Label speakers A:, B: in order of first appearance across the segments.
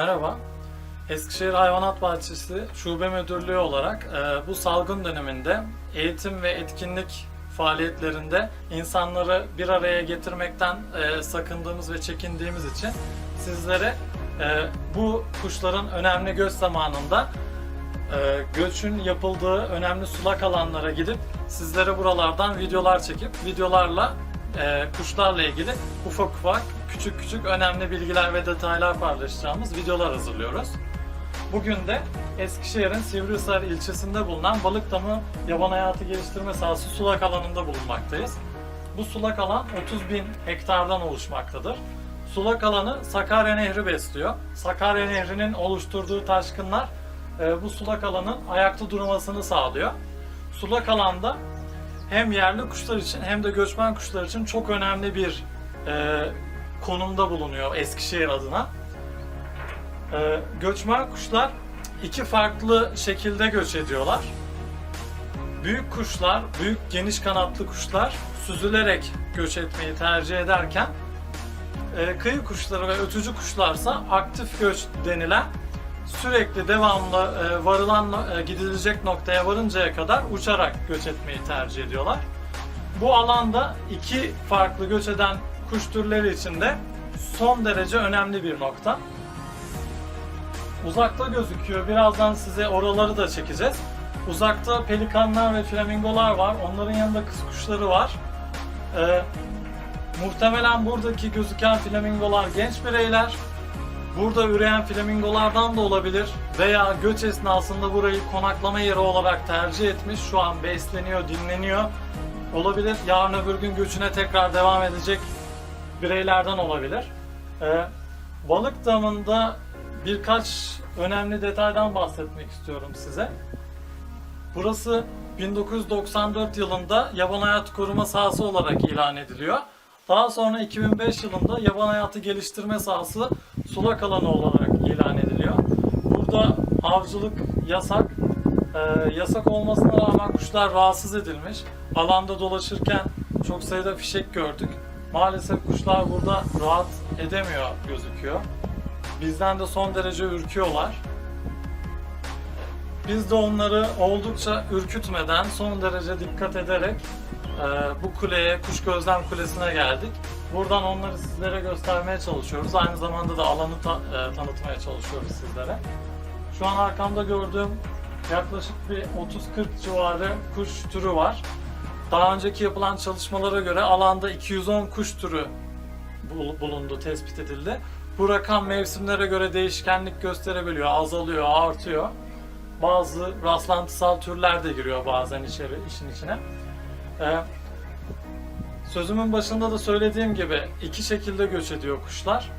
A: Merhaba. Eskişehir Hayvanat Bahçesi Şube Müdürlüğü olarak e, bu salgın döneminde eğitim ve etkinlik faaliyetlerinde insanları bir araya getirmekten e, sakındığımız ve çekindiğimiz için sizlere e, bu kuşların önemli göç zamanında e, göçün yapıldığı önemli sulak alanlara gidip sizlere buralardan videolar çekip videolarla e, kuşlarla ilgili ufak ufak küçük küçük önemli bilgiler ve detaylar paylaşacağımız videolar hazırlıyoruz. Bugün de Eskişehir'in Sivrihisar ilçesinde bulunan Balıkdamı Yaban Hayatı Geliştirme Sahası sulak alanında bulunmaktayız. Bu sulak alan 30 bin hektardan oluşmaktadır. Sulak alanı Sakarya Nehri besliyor. Sakarya Nehri'nin oluşturduğu taşkınlar e, bu sulak alanın ayakta durmasını sağlıyor. Sulak alanda hem yerli kuşlar için hem de göçmen kuşlar için çok önemli bir e, konumda bulunuyor Eskişehir adına. E, göçmen kuşlar iki farklı şekilde göç ediyorlar. Büyük kuşlar, büyük geniş kanatlı kuşlar süzülerek göç etmeyi tercih ederken e, kıyı kuşları ve ötücü kuşlarsa aktif göç denilen sürekli devamlı e, varılan e, gidilecek noktaya varıncaya kadar uçarak göç etmeyi tercih ediyorlar. Bu alanda iki farklı göç eden kuş türleri için de son derece önemli bir nokta. Uzakta gözüküyor. Birazdan size oraları da çekeceğiz. Uzakta pelikanlar ve flamingolar var. Onların yanında kız kuşları var. Ee, muhtemelen buradaki gözüken flamingolar genç bireyler. Burada üreyen flamingolardan da olabilir veya göç esnasında burayı konaklama yeri olarak tercih etmiş. Şu an besleniyor, dinleniyor. Olabilir. Yarın öbür gün göçüne tekrar devam edecek bireylerden olabilir. Ee, balık damında birkaç önemli detaydan bahsetmek istiyorum size. Burası 1994 yılında yaban hayatı koruma sahası olarak ilan ediliyor. Daha sonra 2005 yılında yaban hayatı geliştirme sahası sulak alanı olarak ilan ediliyor. Burada avcılık yasak. Ee, yasak olmasına rağmen kuşlar rahatsız edilmiş. Alanda dolaşırken çok sayıda fişek gördük. Maalesef kuşlar burada rahat edemiyor gözüküyor. Bizden de son derece ürküyorlar. Biz de onları oldukça ürkütmeden son derece dikkat ederek bu kuleye, kuş gözlem kulesine geldik. Buradan onları sizlere göstermeye çalışıyoruz. Aynı zamanda da alanı ta- e, tanıtmaya çalışıyoruz sizlere. Şu an arkamda gördüğüm yaklaşık bir 30-40 civarı kuş türü var. Daha önceki yapılan çalışmalara göre alanda 210 kuş türü bul- bulundu, tespit edildi. Bu rakam mevsimlere göre değişkenlik gösterebiliyor, azalıyor, artıyor. Bazı rastlantısal türler de giriyor bazen içeri, işin içine. Ee, sözümün başında da söylediğim gibi iki şekilde göç ediyor kuşlar.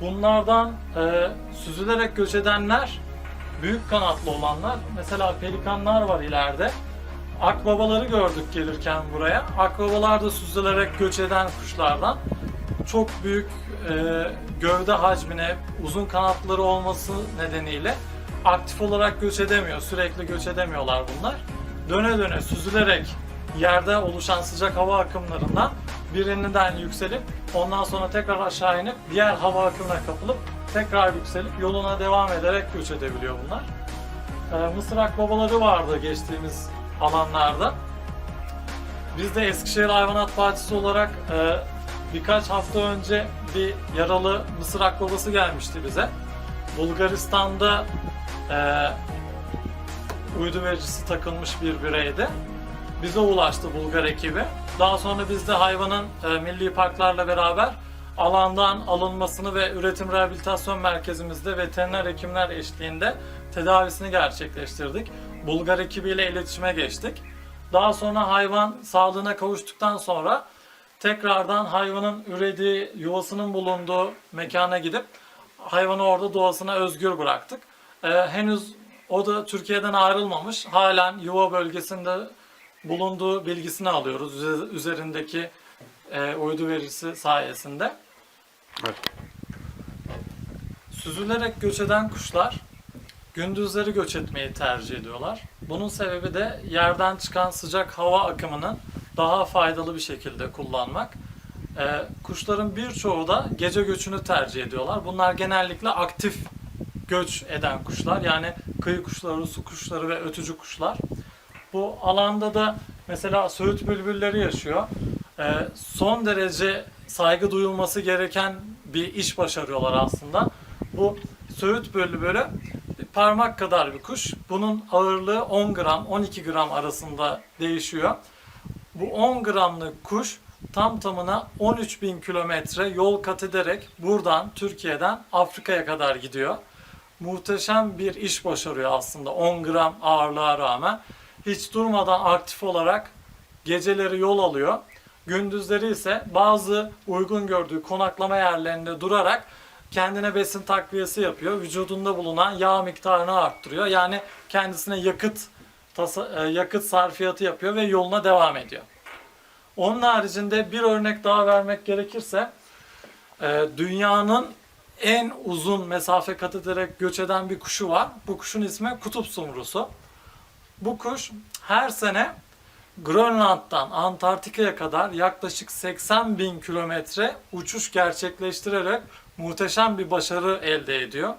A: Bunlardan e, süzülerek göç edenler büyük kanatlı olanlar. Mesela pelikanlar var ileride. Akbabaları gördük gelirken buraya. Akbabalar da süzülerek göç eden kuşlardan. Çok büyük e, gövde hacmine, uzun kanatları olması nedeniyle aktif olarak göç edemiyor. Sürekli göç edemiyorlar bunlar. Döne döne süzülerek yerde oluşan sıcak hava akımlarından birinden yükselip ondan sonra tekrar aşağı inip diğer hava akımına kapılıp tekrar yükselip yoluna devam ederek göç edebiliyor bunlar. Ee, Mısır akbabaları vardı geçtiğimiz alanlarda. Biz de Eskişehir Hayvanat Bahçesi olarak e, birkaç hafta önce bir yaralı mısır akbabası gelmişti bize. Bulgaristan'da e, uydu vericisi takılmış bir bireydi. Bize ulaştı Bulgar ekibi. Daha sonra biz de hayvanın e, milli parklarla beraber alandan alınmasını ve üretim rehabilitasyon merkezimizde veteriner hekimler eşliğinde tedavisini gerçekleştirdik. Bulgar ekibiyle iletişime geçtik. Daha sonra hayvan sağlığına kavuştuktan sonra tekrardan hayvanın ürediği yuvasının bulunduğu mekana gidip hayvanı orada doğasına özgür bıraktık. Ee, henüz o da Türkiye'den ayrılmamış. Halen yuva bölgesinde bulunduğu bilgisini alıyoruz üze- üzerindeki e, uydu verisi sayesinde.
B: Evet.
A: Süzülerek göç eden kuşlar gündüzleri göç etmeyi tercih ediyorlar. Bunun sebebi de yerden çıkan sıcak hava akımının daha faydalı bir şekilde kullanmak. Ee, kuşların birçoğu da gece göçünü tercih ediyorlar. Bunlar genellikle aktif göç eden kuşlar. Yani kıyı kuşları, su kuşları ve ötücü kuşlar. Bu alanda da mesela söğüt bülbülleri yaşıyor. Ee, son derece saygı duyulması gereken bir iş başarıyorlar aslında. Bu söğüt bülbülü parmak kadar bir kuş. Bunun ağırlığı 10 gram, 12 gram arasında değişiyor. Bu 10 gramlık kuş tam tamına 13 bin kilometre yol kat ederek buradan Türkiye'den Afrika'ya kadar gidiyor. Muhteşem bir iş başarıyor aslında 10 gram ağırlığa rağmen. Hiç durmadan aktif olarak geceleri yol alıyor. Gündüzleri ise bazı uygun gördüğü konaklama yerlerinde durarak kendine besin takviyesi yapıyor. Vücudunda bulunan yağ miktarını arttırıyor. Yani kendisine yakıt tasa- e, yakıt sarfiyatı yapıyor ve yoluna devam ediyor. Onun haricinde bir örnek daha vermek gerekirse e, dünyanın en uzun mesafe kat ederek göç eden bir kuşu var. Bu kuşun ismi kutup sumrusu. Bu kuş her sene Grönland'dan Antarktika'ya kadar yaklaşık 80 bin kilometre uçuş gerçekleştirerek muhteşem bir başarı elde ediyor.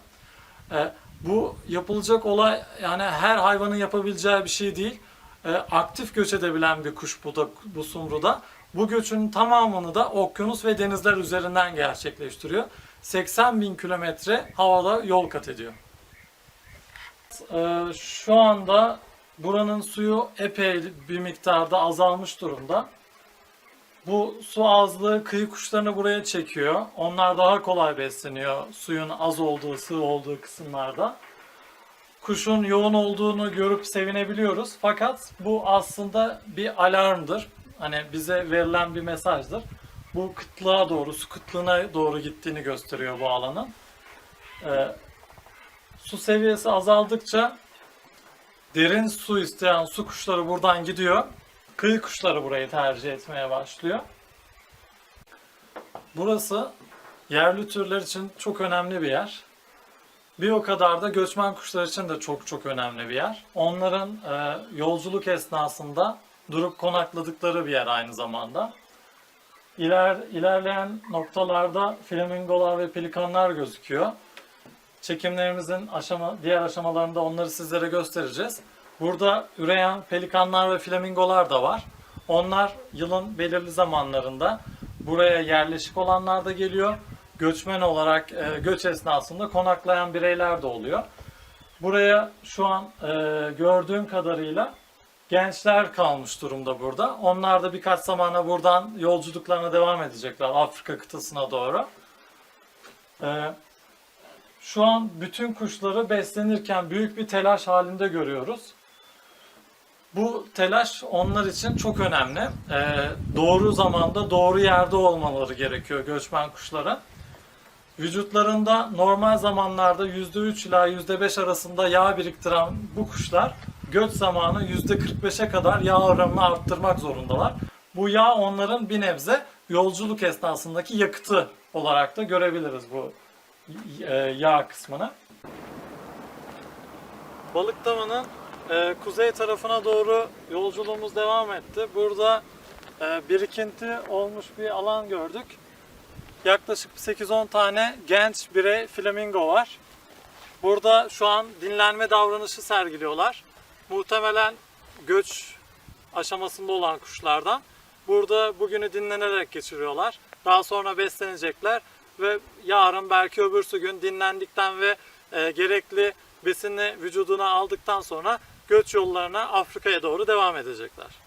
A: E, bu yapılacak olay yani her hayvanın yapabileceği bir şey değil. E, aktif göç edebilen bir kuş bu da bu sumruda. Bu göçün tamamını da okyanus ve denizler üzerinden gerçekleştiriyor. 80 bin kilometre havada yol kat ediyor. E, şu anda buranın suyu epey bir miktarda azalmış durumda. Bu su azlığı kıyı kuşlarını buraya çekiyor. Onlar daha kolay besleniyor suyun az olduğu, sığ olduğu kısımlarda. Kuşun yoğun olduğunu görüp sevinebiliyoruz. Fakat bu aslında bir alarmdır. Hani bize verilen bir mesajdır. Bu kıtlığa doğru, su kıtlığına doğru gittiğini gösteriyor bu alanın. Ee, su seviyesi azaldıkça derin su isteyen su kuşları buradan gidiyor. Kıyı kuşları burayı tercih etmeye başlıyor. Burası yerli türler için çok önemli bir yer. Bir o kadar da göçmen kuşlar için de çok çok önemli bir yer. Onların e, yolculuk esnasında durup konakladıkları bir yer aynı zamanda. İler, ilerleyen noktalarda flamingolar ve pelikanlar gözüküyor. Çekimlerimizin aşama, diğer aşamalarında onları sizlere göstereceğiz. Burada üreyen pelikanlar ve flamingolar da var. Onlar yılın belirli zamanlarında buraya yerleşik olanlar da geliyor. Göçmen olarak e, göç esnasında konaklayan bireyler de oluyor. Buraya şu an e, gördüğüm kadarıyla gençler kalmış durumda burada. Onlar da birkaç zamana buradan yolculuklarına devam edecekler Afrika kıtasına doğru. E, şu an bütün kuşları beslenirken büyük bir telaş halinde görüyoruz. Bu telaş onlar için çok önemli. Ee, doğru zamanda doğru yerde olmaları gerekiyor göçmen kuşların. Vücutlarında normal zamanlarda %3 ila %5 arasında yağ biriktiren bu kuşlar göç zamanı %45'e kadar yağ oranını arttırmak zorundalar. Bu yağ onların bir nebze yolculuk esnasındaki yakıtı olarak da görebiliriz bu yağ kısmını. Balık Damı'nın e, kuzey tarafına doğru yolculuğumuz devam etti. Burada e, birikinti olmuş bir alan gördük. Yaklaşık 8-10 tane genç birey flamingo var. Burada şu an dinlenme davranışı sergiliyorlar. Muhtemelen göç aşamasında olan kuşlardan. Burada bugünü dinlenerek geçiriyorlar. Daha sonra beslenecekler ve yarın belki öbürsü gün dinlendikten ve e, gerekli besini vücuduna aldıktan sonra göç yollarına Afrika'ya doğru devam edecekler.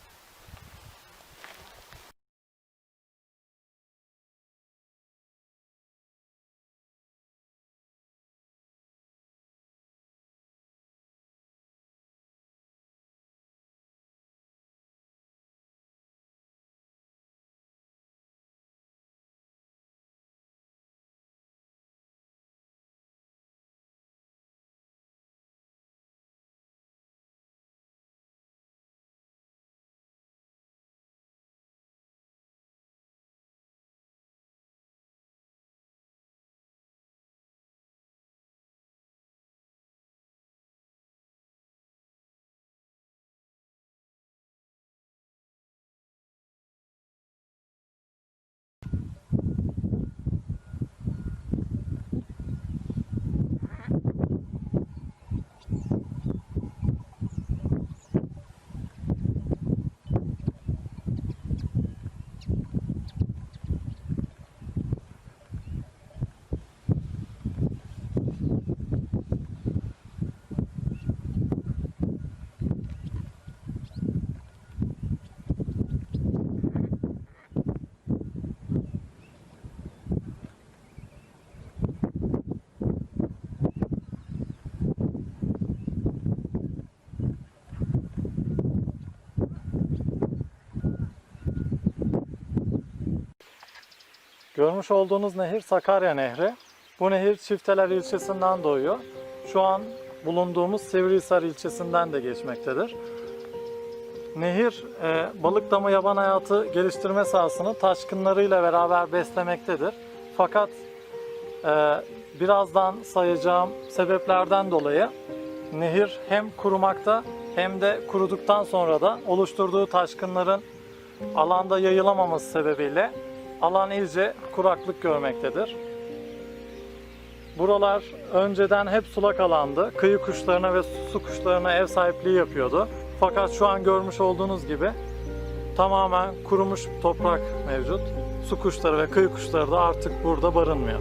A: Görmüş olduğunuz nehir Sakarya Nehri. Bu nehir Çifteler ilçesinden doğuyor. Şu an bulunduğumuz Sivrihisar ilçesinden de geçmektedir. Nehir e, balık damı yaban hayatı geliştirme sahasını taşkınlarıyla beraber beslemektedir. Fakat e, birazdan sayacağım sebeplerden dolayı nehir hem kurumakta hem de kuruduktan sonra da oluşturduğu taşkınların alanda yayılamaması sebebiyle alan iyice kuraklık görmektedir. Buralar önceden hep sulak alandı. Kıyı kuşlarına ve su kuşlarına ev sahipliği yapıyordu. Fakat şu an görmüş olduğunuz gibi tamamen kurumuş toprak mevcut. Su kuşları ve kıyı kuşları da artık burada barınmıyor.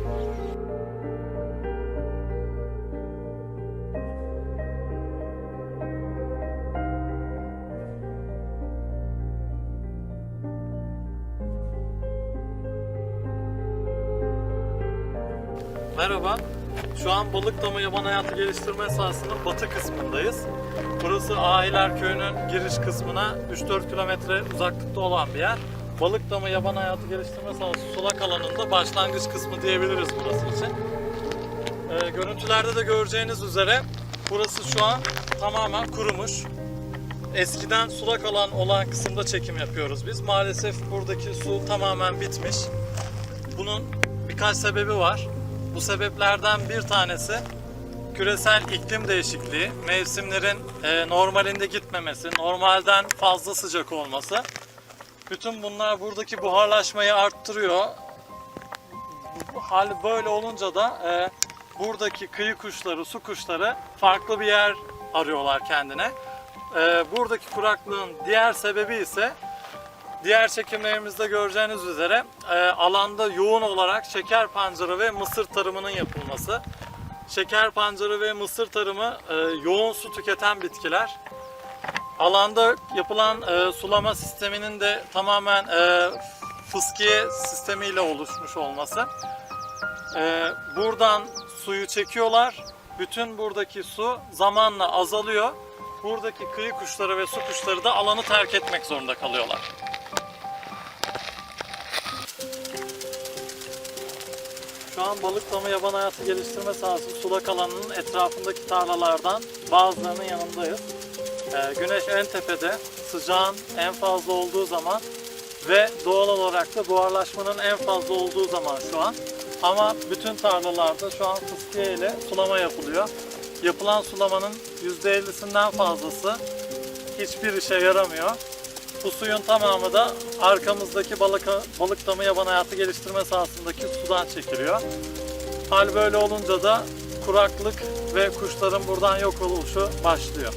A: Şu an Balıkdamı Yaban Hayatı Geliştirme Sahası'nın batı kısmındayız. Burası Ahiler Köyü'nün giriş kısmına 3-4 kilometre uzaklıkta olan bir yer. Balıkdamı Yaban Hayatı Geliştirme Sahası sulak alanında başlangıç kısmı diyebiliriz burası için. Ee, görüntülerde de göreceğiniz üzere burası şu an tamamen kurumuş. Eskiden sulak alan olan kısımda çekim yapıyoruz biz. Maalesef buradaki su tamamen bitmiş. Bunun birkaç sebebi var. Bu sebeplerden bir tanesi küresel iklim değişikliği, mevsimlerin e, normalinde gitmemesi, normalden fazla sıcak olması. Bütün bunlar buradaki buharlaşmayı arttırıyor. Hal böyle olunca da e, buradaki kıyı kuşları, su kuşları farklı bir yer arıyorlar kendine. E, buradaki kuraklığın diğer sebebi ise Diğer çekimlerimizde göreceğiniz üzere e, alanda yoğun olarak şeker pancarı ve mısır tarımının yapılması. Şeker pancarı ve mısır tarımı e, yoğun su tüketen bitkiler. Alanda yapılan e, sulama sisteminin de tamamen e, fıskiye sistemiyle oluşmuş olması. E, buradan suyu çekiyorlar. Bütün buradaki su zamanla azalıyor. Buradaki kıyı kuşları ve su kuşları da alanı terk etmek zorunda kalıyorlar. Şu an Balıklama Yaban Hayatı Geliştirme Sahası sulak alanının etrafındaki tarlalardan bazılarının yanındayız. Ee, güneş en tepede, sıcağın en fazla olduğu zaman ve doğal olarak da buharlaşmanın en fazla olduğu zaman şu an. Ama bütün tarlalarda şu an fıskiye ile sulama yapılıyor. Yapılan sulamanın %50'sinden fazlası hiçbir işe yaramıyor. Bu suyun tamamı da arkamızdaki balık, balık damı yaban hayatı geliştirme sahasındaki sudan çekiliyor. Hal böyle olunca da kuraklık ve kuşların buradan yok oluşu başlıyor.